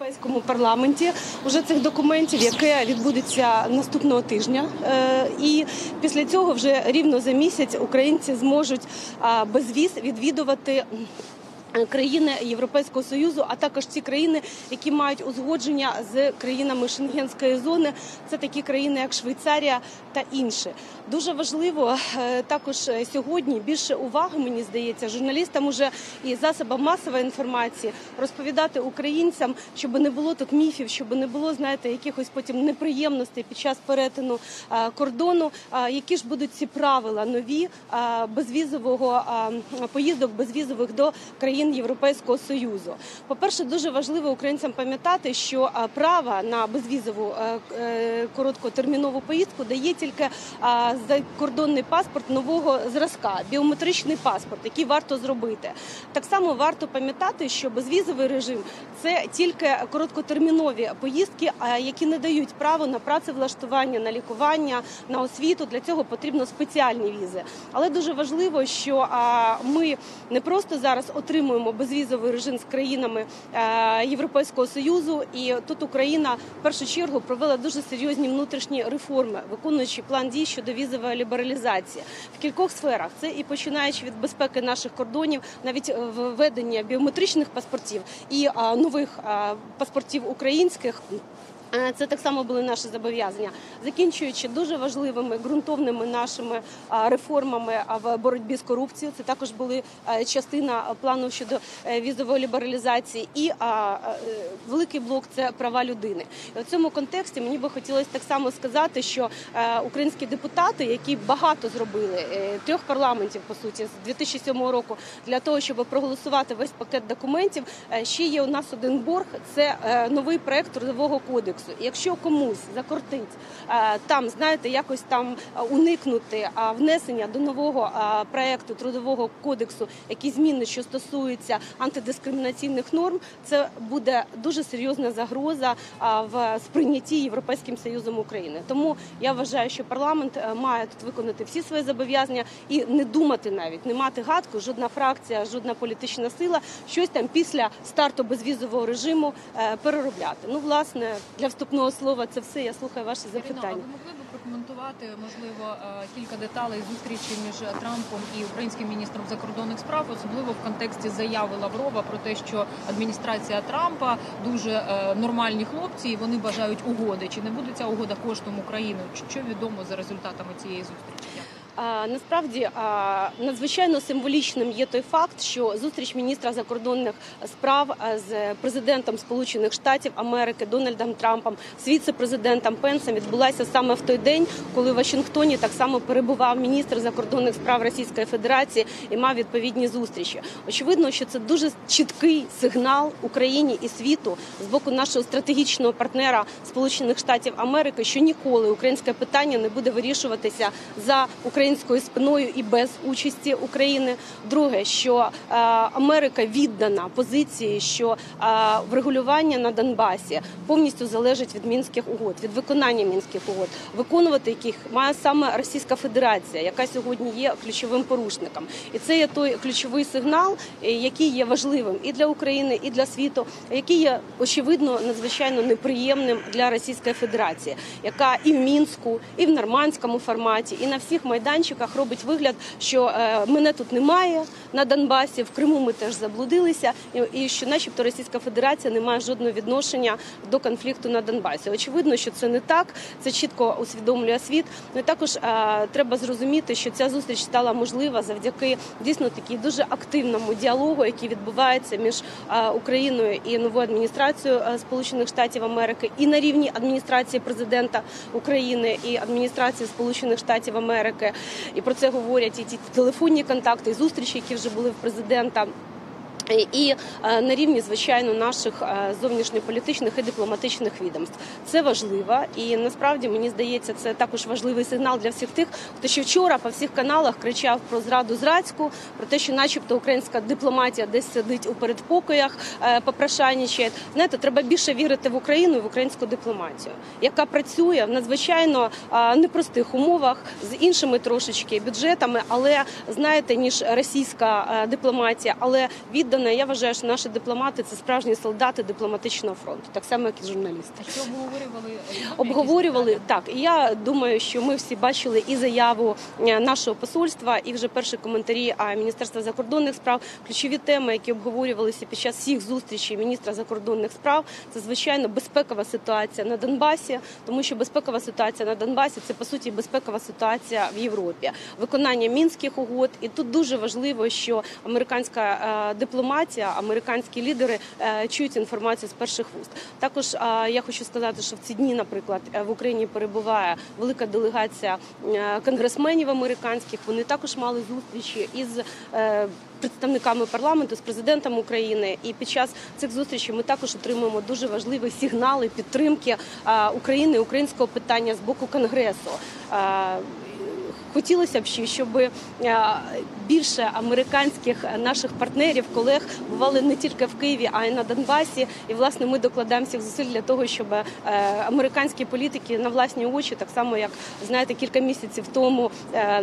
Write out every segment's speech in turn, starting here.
Європейському парламенті уже цих документів, яке відбудеться наступного тижня. Е, І після цього вже рівно за місяць українці зможуть без віз відвідувати. М, Країни Європейського союзу, а також ті країни, які мають узгодження з країнами Шенгенської зони, це такі країни, як Швейцарія та інші. Дуже важливо е, також е, сьогодні більше уваги, мені здається, журналістам уже і засобам масової інформації розповідати українцям, щоб не було тут міфів, щоб не було, знаєте, якихось потім неприємностей під час перетину е, кордону. Е, Які ж будуть ці правила нові е, безвізового е, поїздок безвізових до країн Європейського союзу? По перше, дуже важливо українцям пам'ятати, що право на безвізову е, е, короткотермінову поїздку дає тільки закордонний паспорт нового зразка, біометричний паспорт, який варто зробити. Так само варто пам'ятати, що безвізовий режим це тільки короткотермінові поїздки, які не дають право на працевлаштування, на лікування, на освіту. Для цього потрібно спеціальні візи. Але дуже важливо, що ми не просто зараз отримуємо безвізовий режим з країнами е, Європейського союзу, і тут Україна в першу чергу провела дуже серйозні внутрішні реформи, виконуючи план дій щодо візової лібералізації в кількох сферах. Це і починаючи від безпеки наших кордонів, навіть е, введення біометричних паспортів і нових паспортів українських. Е, Це так само були наші зобов'язання, закінчуючи дуже важливими ґрунтовними нашими реформами в боротьбі з корупцією. Це також були е, частина плану щодо е, візової лібералізації, і великий блок це права людини. І в цьому контексті мені би хотілося так само сказати, що українські депутати, які багато зробили трьох парламентів по суті з 2007 року для того, щоб проголосувати весь пакет документів, ще є у нас один борг. Це новий проект трудового кодексу. І Якщо комусь закортить е, там, знаєте, якось там е, уникнути внесення до нового проекту трудового кодексу, які зміни, що стосуються антидискримінаційних норм, це буде дуже серйозна загроза в сприйнятті Європейським Союзом України. Тому я вважаю, що парламент е, має тут виконати всі свої зобов'язання і не думати навіть, не мати гадку, жодна фракція, жодна політична сила щось там після старту безвізового режиму е, переробляти. Ну, власне, для вступного слова це все. Я слухаю ваші Ірино, а ви могли б прокоментувати можливо е, кілька деталей зустрічі між Трампом і українським міністром закордонних справ, особливо в контексті заяви Лаврова про те, що адміністрація Трампа дуже е, нормальні хлопці, і вони бажають угоди. Чи не буде ця угода коштом України? Що відомо за результатами цієї зустрічі? Насправді надзвичайно символічним є той факт, що зустріч міністра закордонних справ з президентом Сполучених Штатів Америки Дональдом Трампом з віце-президентом Пенсом відбулася саме в той день, коли в Вашингтоні так само перебував міністр закордонних справ Російської Федерації і мав відповідні зустрічі. Очевидно, що це дуже чіткий сигнал Україні і світу з боку нашого стратегічного партнера Сполучених Штатів Америки, що ніколи українське питання не буде вирішуватися за українською спиною і без участі України. Друге, що е, Америка віддана позиції, що е, врегулювання на Донбасі повністю залежить від мінських угод, від виконання мінських угод, виконувати яких має саме Російська Федерація, яка сьогодні є ключовим порушником. І це є той ключовий сигнал, е, який є важливим і для України, і для світу, який є очевидно надзвичайно неприємним для Російської Федерації, яка і в мінську, і в нормандському форматі, і на всіх майданчиках робить вигляд, що е, мене тут немає на Донбасі. В Криму ми теж заблудилися, і, що, начебто, Російська Федерація не має жодного відношення до конфлікту на Донбасі. Очевидно, що це не так. Це чітко усвідомлює світ. Ну і також е, треба зрозуміти, що ця зустріч стала можлива завдяки дійсно такій дуже активному діалогу, який відбувається між е, Україною і новою адміністрацією Сполучених Штатів Америки, і на рівні адміністрації президента України і адміністрації Сполучених Штатів Америки. І про це говорять і ті телефонні контакти, і зустрічі, які вже були в президента. І е, на рівні, звичайно, наших е, зовнішньополітичних і дипломатичних відомств це важливо, і насправді мені здається, це також важливий сигнал для всіх тих, хто ще вчора по всіх каналах кричав про зраду зрадську, про те, що, начебто, українська дипломатія десь сидить у передпокоях, е, попрошайничає. Знаєте, треба більше вірити в Україну в українську дипломатію, яка працює в надзвичайно непростих умовах з іншими трошечки бюджетами, але знаєте, ніж російська дипломатія, але віддана впевнена. Я вважаю, що наші дипломати це справжні солдати дипломатичного фронту, так само як і журналісти. А що обговорювали? Обговорювали так. І я думаю, що ми всі бачили і заяву е, нашого посольства, і вже перші коментарі Міністерства закордонних справ. Ключові теми, які обговорювалися під час всіх зустрічей міністра закордонних справ, це звичайно безпекова ситуація на Донбасі, тому що безпекова ситуація на Донбасі це по суті безпекова ситуація в Європі, виконання мінських угод. І тут дуже важливо, що американська е, дипломатія, американські лідери е, чують інформацію з перших вуст. Також е, я хочу сказати, що в ці дні, наприклад, е, в Україні перебуває велика делегація конгресменів американських. Вони також мали зустрічі із представниками парламенту, з президентом України. І під час цих зустрічей ми також отримуємо дуже важливі сигнали підтримки України, українського питання з боку конгресу. Е, Хотілося б ще, щоб е, більше американських наших партнерів, колег бували не тільки в Києві, а й на Донбасі. І власне ми докладаємо всіх зусиль для того, щоб е, американські політики на власні очі, так само як знаєте, кілька місяців тому. е,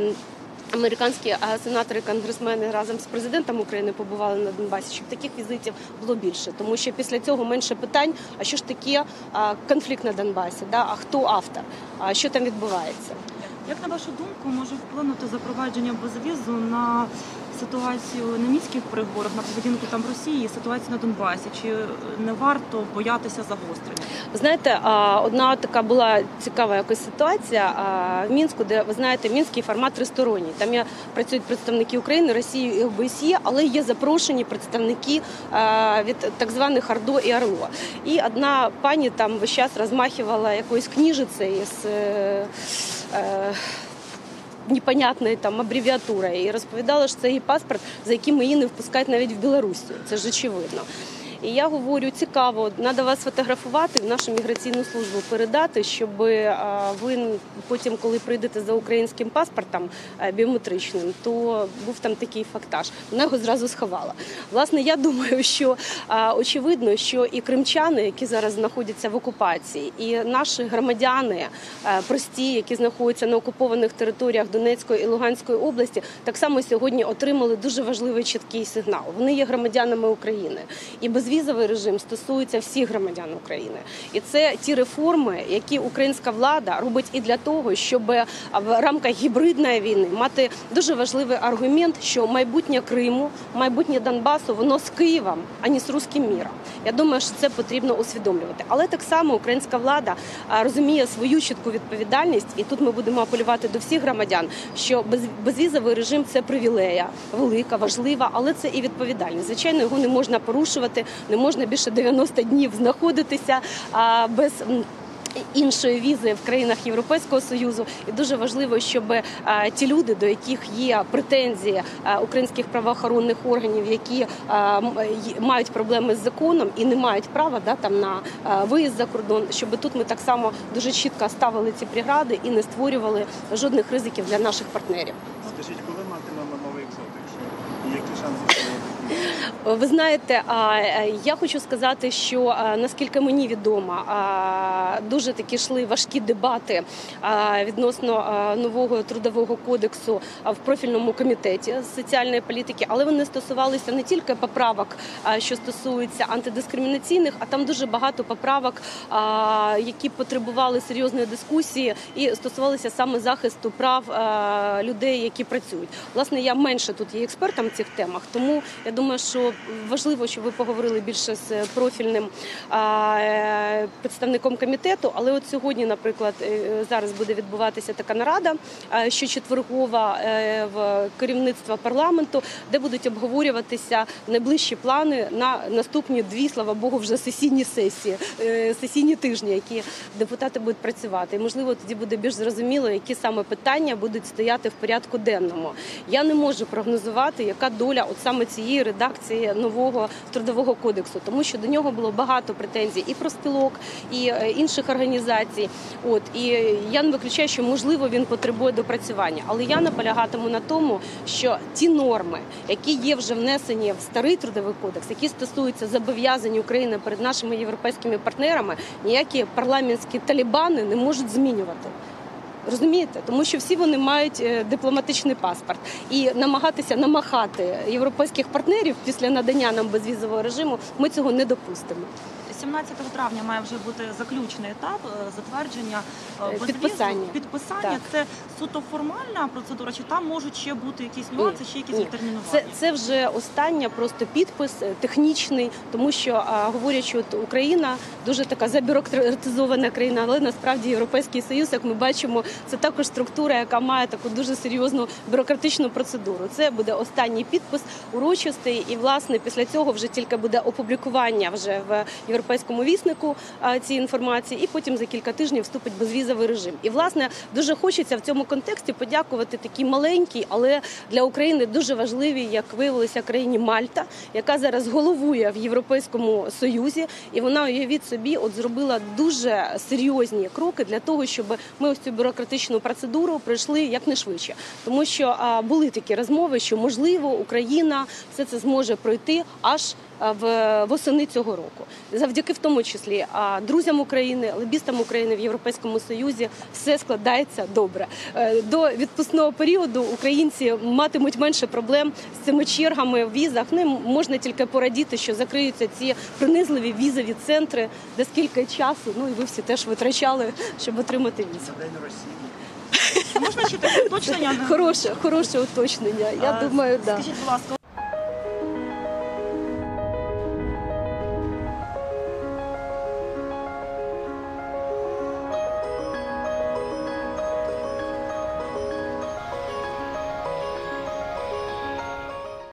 Американські е, сенатори, конгресмени разом з президентом України побували на Донбасі, щоб таких візитів було більше, тому що після цього менше питань. А що ж таке е, конфлікт на Донбасі? Да? А хто автор? А що там відбувається? Як на вашу думку може вплинути запровадження безвізу на ситуацію на мінських переговорах, на поведінку там Росії, і ситуацію на Донбасі? Чи не варто боятися загострення? Знаєте, одна така була цікава якась ситуація в мінську, де ви знаєте, мінський формат тристоронній. Там є працюють представники України, Росії і ОБСЄ, але є запрошені представники від так званих АРДО і АРЛО. І одна пані там весь час розмахувала якоюсь кніжицею з. Непонятною там абревіатурою і розповідала, що це її паспорт, за яким її не впускають навіть в Білорусі. Це ж очевидно. І я говорю, цікаво, треба вас фотографувати в нашу міграційну службу передати, щоб ви потім, коли прийдете за українським паспортом біометричним, то був там такий фактаж. Вона його зразу сховала. Власне, я думаю, що очевидно, що і кримчани, які зараз знаходяться в окупації, і наші громадяни прості, які знаходяться на окупованих територіях Донецької і Луганської області, так само сьогодні отримали дуже важливий чіткий сигнал. Вони є громадянами України, і безвізовий режим стосується всіх громадян України. І це ті реформи, які українська влада робить і для того, щоб в рамках гібридної війни мати дуже важливий аргумент, що майбутнє Криму, майбутнє Донбасу, воно з Києвом, а не з руським міром. Я думаю, що це потрібно усвідомлювати. Але так само українська влада розуміє свою чітку відповідальність, і тут ми будемо апелювати до всіх громадян, що без, безвізовий режим це привілея, велика, важлива, але це і відповідальність. Звичайно, його не можна порушувати, не можна більше 90 днів знаходитися а, без. Іншої візи в країнах Європейського союзу, і дуже важливо, щоб е, ті люди, до яких є претензії е, українських правоохоронних органів, які е, м- мають проблеми з законом і не мають права да там на е, виїзд за кордон, щоб тут ми так само дуже чітко ставили ці прегради і не створювали жодних ризиків для наших партнерів. Скажіть, коли матимемо новий екзотик? І які шанси Ви знаєте, е, я хочу сказати, що наскільки мені відомо, дуже такі йшли важкі дебати відносно нового трудового кодексу в профільному комітеті соціальної політики, але вони стосувалися не тільки поправок, що стосуються антидискримінаційних, а там дуже багато поправок, які потребували серйозної дискусії і стосувалися саме захисту прав людей, які працюють. Власне, я менше тут є експертом в цих темах, тому я думаю, що важливо, щоб ви поговорили більше з профільним е, представником комітету. Але от сьогодні, наприклад, е, зараз буде відбуватися така нарада, що четвергова е, в керівництва парламенту, де будуть обговорюватися найближчі плани на наступні дві, слава Богу, вже сесійні сесії, сесійні тижні, які депутати будуть працювати. І можливо тоді буде більш зрозуміло, які саме питання будуть стояти в порядку денному. Я не можу прогнозувати, яка доля от саме цієї редакції нового трудового кодексу, тому що до нього було багато претензій і про спілок, і е, інших організацій. От і я не виключаю, що можливо він потребує допрацювання, але я наполягатиму на тому, що ті норми, які є вже внесені в старий трудовий кодекс, які стосуються зобов'язань України перед нашими європейськими партнерами, ніякі парламентські талібани не можуть змінювати. Розумієте, тому що всі вони мають е, дипломатичний паспорт і намагатися намахати європейських партнерів після надання нам безвізового режиму. Ми цього не допустимо. 17 травня має вже бути заключний етап е, затвердження е, Е, безвізу. підписання. Підписання Так. це суто формальна процедура, чи там можуть ще бути якісь нюанси, ще якісь відтермінування? Це, це вже остання просто підпис технічний, тому що що от Україна дуже така забюрократизована країна, але насправді Європейський Союз, як ми бачимо, це також структура, яка має таку дуже серйозну бюрократичну процедуру. Це буде останній підпис урочистий, і власне після цього вже тільки буде опублікування вже в європейському віснику а, цієї інформації, і потім за кілька тижнів вступить безвізовий режим. І власне дуже хочеться в цьому контексті подякувати такій маленькій, але для України дуже важливій, як виявилося, країні Мальта, яка зараз головує в Європейському Союзі, і вона уявіть собі, от зробила дуже серйозні кроки для того, щоб ми ось цю бюрократичну процедуру пройшли якнайшвидше. Тому що були такі розмови, що можливо Україна все це зможе пройти аж в восени цього року, завдяки в тому числі друзям України, лобістам України в Європейському Союзі все складається добре. Е, До відпускного періоду українці матимуть менше проблем з цими чергами в візах. І можна тільки порадіти, що закриються ці принизливі візові центри, де скільки часу, ну і ви всі теж витрачали, щоб отримати візу. День Росії. Можна ще таке уточнення? Хороше, хороше уточнення. Я Е, думаю, да. Скажіть, будь ласка,